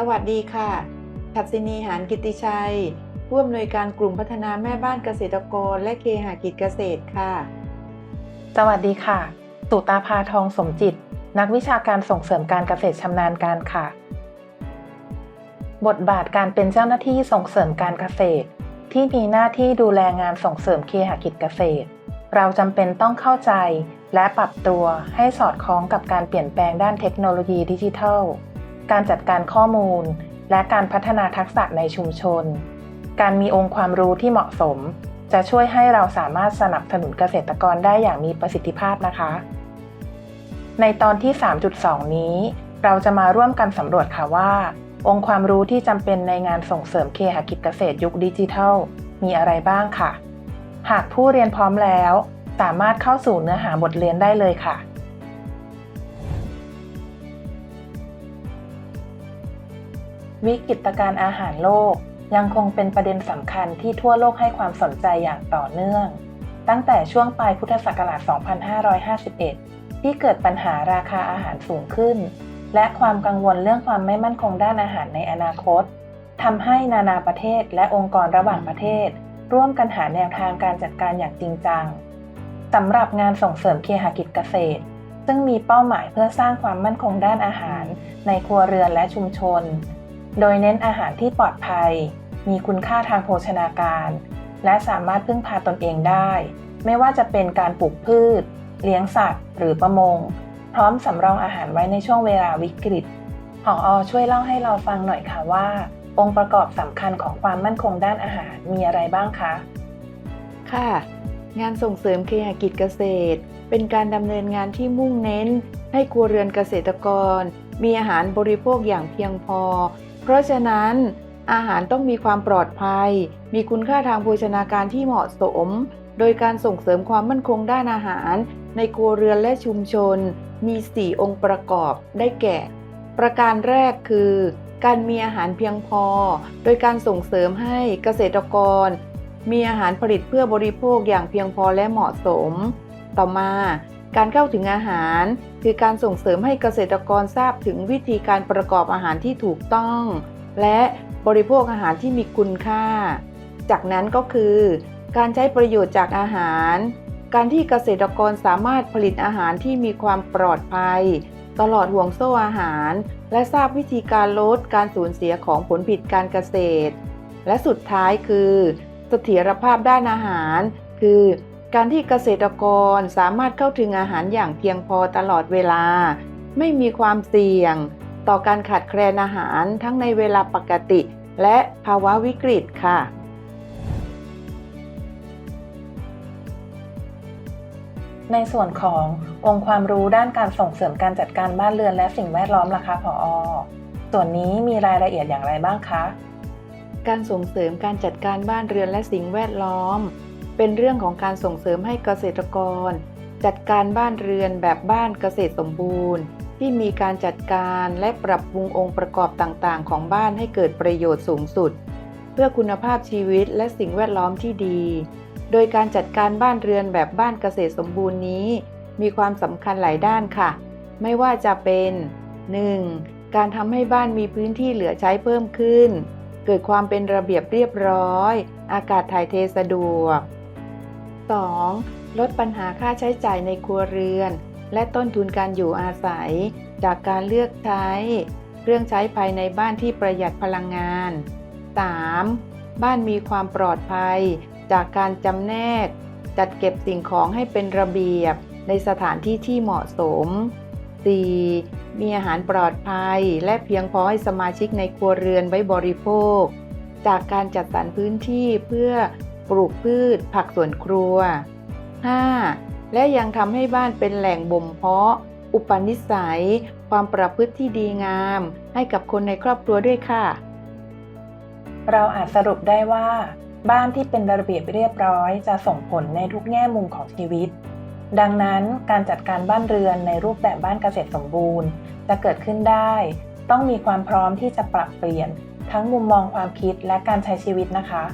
สวัสดีค่ะทัศนีหานกิติชัย ผู้อำนวยการกลุ่มพัฒนาแม่บ้านเกษตรกร และเคหกิจเกษตรค่ะ สวัสดีค่ะ ตุตาภาทองสมจิต นักวิชาการส่งเสริมการเกษตรชำนาญการค่ะ บทบาทการเป็นเจ้าหน้าที่ส่งเสริมการเกษตร ที่มีหน้าที่ดูแลงานส่งเสริมเคหกิจเกษตร เราจำเป็นต้องเข้าใจและปรับตัวให้สอดคล้องกับการเปลี่ยนแปลงด้านเทคโนโลยีดิจิทัล การจัดการข้อมูล และการพัฒนาทักษะในชุมชน การมีองค์ความรู้ที่เหมาะสม จะช่วยให้เราสามารถสนับสนุนเกษตรกรได้อย่างมีประสิทธิภาพนะคะ ในตอนที่ 3.2 นี้ เราจะมาร่วมกันสำรวจค่ะว่า องค์ความรู้ที่จำเป็นในงานส่งเสริมเคหกิจเกษตรยุคดิจิทัล มีอะไรบ้างค่ะ หากผู้เรียนพร้อมแล้ว สามารถเข้าสู่เนื้อหาบทเรียนได้เลยค่ะ วิกฤตการอาหารโลก ยังคงเป็นประเด็นสำคัญที่ทั่วโลกให้ความสนใจอย่างต่อเนื่อง ตั้งแต่ช่วงปลายพุทธศักราช 2551 ที่เกิดปัญหาราคาอาหารสูงขึ้น และความกังวลเรื่องความไม่มั่นคงด้านอาหารในอนาคตทำให้นานาประเทศและองค์กรระหว่างประเทศ ร่วมกันหาแนวทางการจัดการอย่างจริงจังสำหรับงานส่งเสริมเคหกิจเกษตร ซึ่งมีเป้าหมายเพื่อสร้างความมั่นคงด้านอาหาร ในครัวเรือนและชุมชน โดยเน้นอาหารที่ปลอดภัย มีคุณค่าทางโภชนาการ และสามารถพึ่งพาตนเองได้ ไม่ว่าจะเป็นการปลูกพืช เลี้ยงสัตว์ หรือประมง พร้อมสำรองอาหารไว้ในช่วงเวลาวิกฤตผออช่วยเล่าให้เราฟังหน่อยค่ะว่า องค์ประกอบสำคัญของความมั่นคงด้านอาหารมีอะไรบ้างคะ ค่ะ งานส่งเสริมเคหกิจเกษตร เป็นการดำเนินงานที่มุ่งเน้น ให้ครัวเรือนเกษตรกร มีอาหารบริโภคอย่างเพียงพอ เพราะฉะนั้นอาหารต้องมีความปลอดภัย มีคุณค่าทางโภชนาการที่เหมาะสม โดยการส่งเสริมความมั่นคงด้านอาหาร ในครัวเรือนและชุมชน มี 4 องค์ประกอบได้แก่ ประการแรกคือ การมีอาหารเพียงพอ โดยการส่งเสริมให้เกษตรกร มีอาหารผลิตเพื่อบริโภคอย่างเพียงพอและเหมาะสม ต่อมา การเข้าถึงอาหาร คือการส่งเสริมให้เกษตรกรทราบถึงวิธีการประกอบอาหารที่ถูกต้อง และบริโภคอาหารที่มีคุณค่า จากนั้นก็คือ การใช้ประโยชน์จากอาหาร การที่เกษตรกรสามารถผลิตอาหารที่มีความปลอดภัย ตลอดห่วงโซ่อาหาร และทราบวิธีการลดการสูญเสียของผลผลิตการเกษตร และสุดท้ายคือ เสถียรภาพด้านอาหาร คือ การที่เกษตรกรสามารถเข้าถึงอาหารอย่างเพียงพอตลอดเวลา ไม่มีความเสี่ยง ต่อการขาดแคลนอาหารทั้งในเวลาปกติ และภาวะวิกฤตค่ะในส่วนขององค์ความรู้ด้านการส่งเสริมการจัดการบ้านเรือนและสิ่งแวดล้อมล่ะคะผอส่วนนี้มีรายละเอียดอย่างไรบ้างคะ การส่งเสริมการจัดการบ้านเรือนและสิ่งแวดล้อม เป็นเรื่องของการส่งเสริมให้เกษตรกร จัดการบ้านเรือนแบบบ้านเกษตรสมบูรณ์ ที่มีการจัดการและปรับปรุงองค์ประกอบต่างๆ ของบ้านให้เกิดประโยชน์สูงสุด เพื่อคุณภาพชีวิตและสิ่งแวดล้อมที่ดี โดยการจัดการบ้านเรือนแบบบ้านเกษตรสมบูรณ์นี้ มีความสำคัญหลายด้านค่ะ ไม่ว่าจะเป็น 1. การทำให้บ้านมีพื้นที่เหลือใช้เพิ่มขึ้นเกิดความเป็นระเบียบเรียบร้อย อากาศถ่ายเทสะดวก 2. ลดปัญหาค่าใช้จ่ายในครัวเรือน และต้นทุนการอยู่อาศัย จากการเลือกใช้ เครื่องใช้ภายในบ้านที่ประหยัดพลังงาน 3. บ้านมีความปลอดภัย จากการจำแนก จัดเก็บสิ่งของให้เป็นระเบียบในสถานที่ที่เหมาะสม 4. มีอาหารปลอดภัย และเพียงพอให้สมาชิกในครัวเรือนไว้บริโภค จากการจัดสรรพื้นที่เพื่อ ปลูกพืช ผักสวนครัว 5. และยังทำให้บ้านเป็นแหล่งบ่มเพาะ อุปนิสัย ความประพฤติที่ดีงาม ให้กับคนในครอบครัวด้วยค่ะ เราอาจสรุปได้ว่า บ้านที่เป็นระเบียบเรียบร้อยจะส่งผลในทุกแง่มุมของชีวิต ดังนั้นการจัดการบ้านเรือนในรูปแบบบ้านเกษตรสมบูรณ์ จะเกิดขึ้นได้ ต้องมีความพร้อมที่จะปรับเปลี่ยน ทั้งมุมมองความคิดและการใช้ชีวิตนะคะ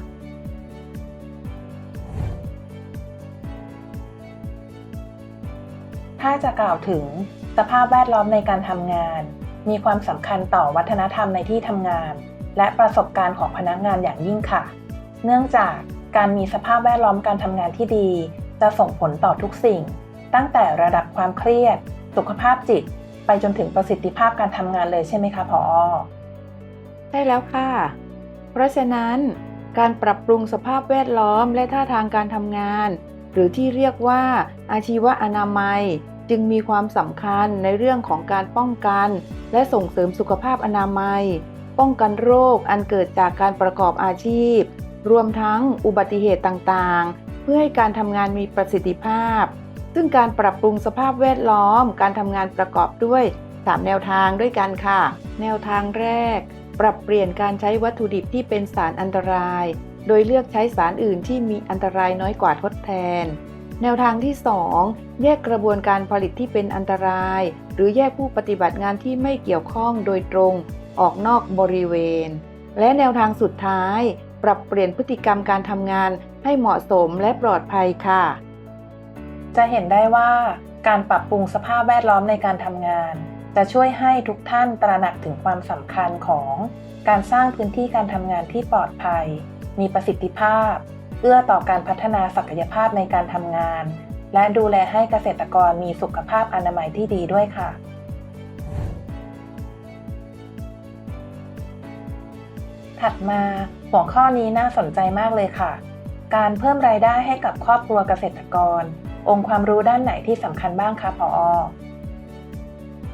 ถ้าจะกล่าวถึงสภาพแวดล้อมในการทำงาน มีความสำคัญต่อวัฒนธรรมในที่ทำงาน และประสบการณ์ของพนักงานอย่างยิ่งค่ะ เนื่องจากการมีสภาพแวดล้อมการทำงานที่ดี จะส่งผลต่อทุกสิ่ง ตั้งแต่ระดับความเครียด สุขภาพจิต ไปจนถึงประสิทธิภาพการทำงานเลยใช่ไหมคะพอใช่แล้วค่ะ เพราะฉะนั้น การปรับปรุงสภาพแวดล้อมและท่าทางการทำงาน หรือที่เรียกว่าอาชีวอนามัย จึงมีความสำคัญในเรื่องของการป้องกัน และส่งเสริมสุขภาพอนามัย ป้องกันโรคอันเกิดจากการประกอบอาชีพ รวมทั้งอุบัติเหตุต่างๆ เพื่อให้การทำงานมีประสิทธิภาพ ซึ่งการปรับปรุงสภาพแวดล้อม การทำงานประกอบด้วย 3 แนวทางด้วยกันค่ะ แนวทางแรก ปรับเปลี่ยนการใช้วัตถุดิบที่เป็นสารอันตราย โดยเลือกใช้สารอื่นที่มีอันตรายน้อยกว่าทดแทน แนวทางที่ 2 แยกกระบวนการผลิตที่เป็นอันตราย หรือแยกผู้ปฏิบัติงานที่ไม่เกี่ยวข้องโดยตรงออกนอกบริเวณ และแนวทางสุดท้าย ปรับเปลี่ยนพฤติกรรมการทำงานให้เหมาะสมและปลอดภัยค่ะ จะเห็นได้ว่าการปรับปรุงสภาพแวดล้อมในการทำงาน จะช่วยให้ทุกท่านตระหนักถึงความสำคัญของ การสร้างพื้นที่การทำงานที่ปลอดภัย มีประสิทธิภาพ เอื้อต่อการพัฒนาศักยภาพในการทำงาน และดูแลให้เกษตรกรมีสุขภาพอนามัยที่ดีด้วยค่ะถัดมาหัวข้อนี้น่าสนใจมากเลยค่ะ การเพิ่มรายได้ให้กับครอบครัวเกษตรกร องค์ความรู้ด้านไหนที่สำคัญบ้างคะพอ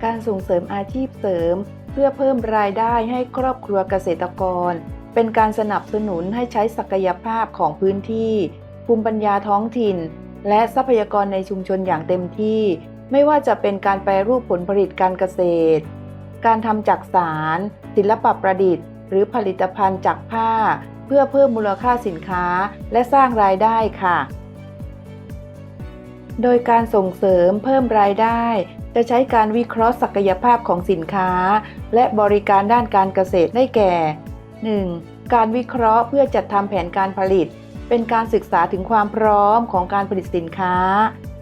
การส่งเสริมอาชีพเสริม เพื่อเพิ่มรายได้ให้ครอบครัวเกษตรกร เป็นการสนับสนุนให้ใช้ศักยภาพของพื้นที่ ภูมิปัญญาท้องถิ่น และทรัพยากรในชุมชนอย่างเต็มที่ ไม่ว่าจะเป็นการแปรรูปผลผลิตการเกษตร การทำจากสาร ศิลปะประดิษฐ์ หรือผลิตภัณฑ์จากผ้า เพื่อเพิ่มมูลค่าสินค้าและสร้างรายได้ค่ะ โดยการส่งเสริมเพิ่มรายได้จะใช้การวิเคราะห์ศักยภาพของสินค้า และบริการด้านการเกษตรได้แก่ 1. การวิเคราะห์เพื่อจัดทำแผนการผลิต เป็นการศึกษาถึงความพร้อมของการผลิตสินค้า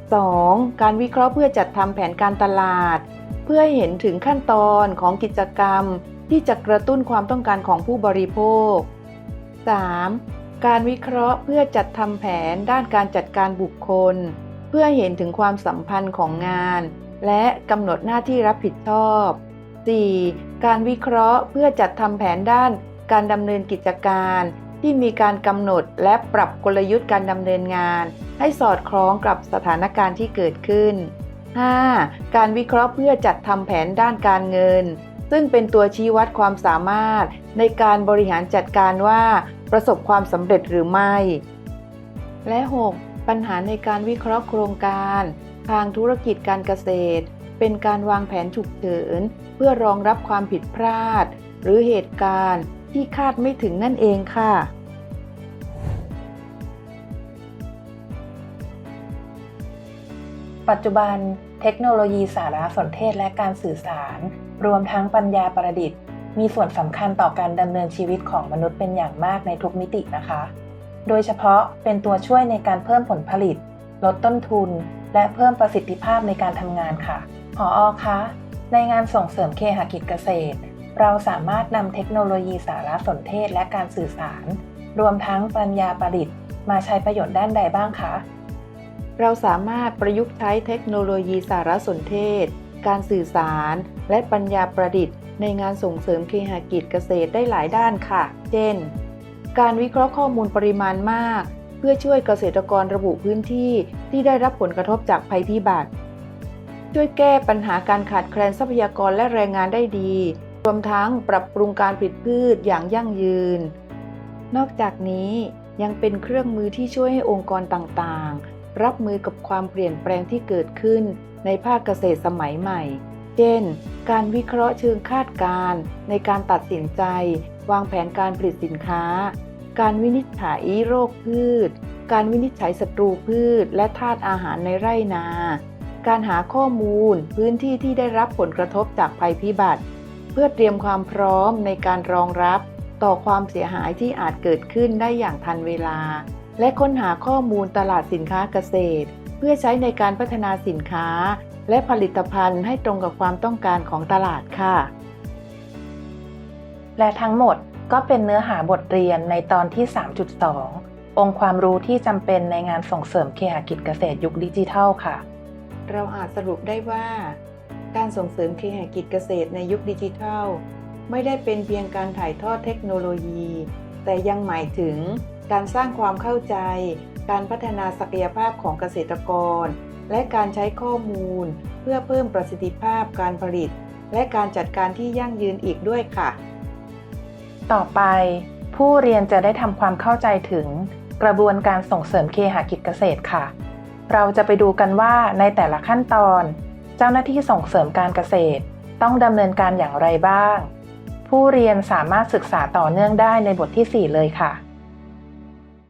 2. การวิเคราะห์เพื่อจัดทำแผนการตลาด เพื่อให้เห็นถึงขั้นตอนของกิจกรรม ที่จะกระตุ้นความต้องการของผู้บริโภค 3. การวิเคราะห์เพื่อจัดทำแผนด้านการจัดการบุคคล เพื่อเห็นถึงความสัมพันธ์ของงาน และกำหนดหน้าที่รับผิดชอบ 4. การวิเคราะห์เพื่อจัดทำแผนด้าน การดำเนินกิจการที่มีการกำหนดและปรับกลยุทธ์การดำเนินงาน ให้สอดคล้องกับสถานการณ์ที่เกิดขึ้น 5. การวิเคราะห์เพื่อจัดทำแผนด้านการเงิน ซึ่งเป็นตัวชี้วัดความสามารถ ในการบริหารจัดการว่า ประสบความสำเร็จหรือไม่ และ 6. ปัญหาในการวิเคราะห์โครงการ ทางธุรกิจการเกษตร เป็นการวางแผนฉุกเฉิน เพื่อรองรับความผิดพลาด หรือเหตุการณ์ ที่คาดไม่ถึงนั่นเองค่ะ ปัจจุบันเทคโนโลยีสารสนเทศและการสื่อสาร รวมทั้งปัญญาประดิษฐ์ มีส่วนสำคัญต่อการดำเนินชีวิตของมนุษย์เป็นอย่างมากในทุกมิตินะคะ โดยเฉพาะเป็นตัวช่วยในการเพิ่มผลผลิต ลดต้นทุน และเพิ่มประสิทธิภาพในการทำงานค่ะ ผออคะ ในงานส่งเสริมเคหกิจเกษตร เราสามารถนำเทคโนโลยีสารสนเทศและการสื่อสาร รวมทั้งปัญญาประดิษฐ์ มาใช้ประโยชน์ด้านใดบ้างคะ เราสามารถประยุกต์ใช้เทคโนโลยีสารสนเทศ การสื่อสาร และปัญญาประดิษฐ์ ในงานส่งเสริมเคหกิจเกษตรได้หลายด้านค่ะ เช่น การวิเคราะห์ข้อมูลปริมาณมาก เพื่อช่วยเกษตรกรระบุพื้นที่ที่ได้รับผลกระทบจากภัยพิบัติ ช่วยแก้ปัญหาการขาดแคลนทรัพยากรและแรงงานได้ดี รวมทั้งปรับปรุงการผลิตพืชอย่างยั่งยืน นอกจากนี้ยังเป็นเครื่องมือที่ช่วยให้องค์กรต่างๆ รับมือกับความเปลี่ยนแปลงที่เกิดขึ้นในภาคเกษตรสมัยใหม่ เช่น การวิเคราะห์เชิงคาดการณ์ในการตัดสินใจ วางแผนการผลิตสินค้า การวินิจฉัยโรคพืช การวินิจฉัยศัตรูพืช และธาตุอาหารในไร่นา การหาข้อมูลพื้นที่ที่ได้รับผลกระทบจากภัยพิบัติ พื่อเตรียมความพร้อมในการรองรับ ต่อความเสียหายที่อาจเกิดขึ้นได้อย่างทันเวลา และค้นหาข้อมูลตลาดสินค้าเกษตร เพื่อใช้ในการพัฒนาสินค้า และผลิตภัณฑ์ให้ตรงกับความต้องการของตลาดค่ะ และทั้งหมดก็เป็นเนื้อหาบทเรียนในตอนที่ 3.2 องค์ความรู้ที่จำเป็นในงานส่งเสริมเคหกิจเกษตรยุคดิจิทัลค่ะ เราอาจสรุปได้ว่า การส่งเสริมเคหกิจเกษตรในยุคดิจิทัล ไม่ได้เป็นเพียงการถ่ายทอดเทคโนโลยี แต่ยังหมายถึงการสร้างความเข้าใจ การพัฒนาศักยภาพของเกษตรกร และการใช้ข้อมูล เพื่อเพิ่มประสิทธิภาพการผลิต และการจัดการที่ยั่งยืนอีกด้วยค่ะ ต่อไป ผู้เรียนจะได้ทำความเข้าใจถึงกระบวนการส่งเสริมเคหกิจเกษตรค่ะ เราจะไปดูกันว่าในแต่ละขั้นตอน เจ้าหน้าที่ส่งเสริมการเกษตร ต้องดำเนินการอย่างไรบ้าง ผู้เรียนสามารถศึกษาต่อเนื่องได้ในบทที่ 4 เลยค่ะ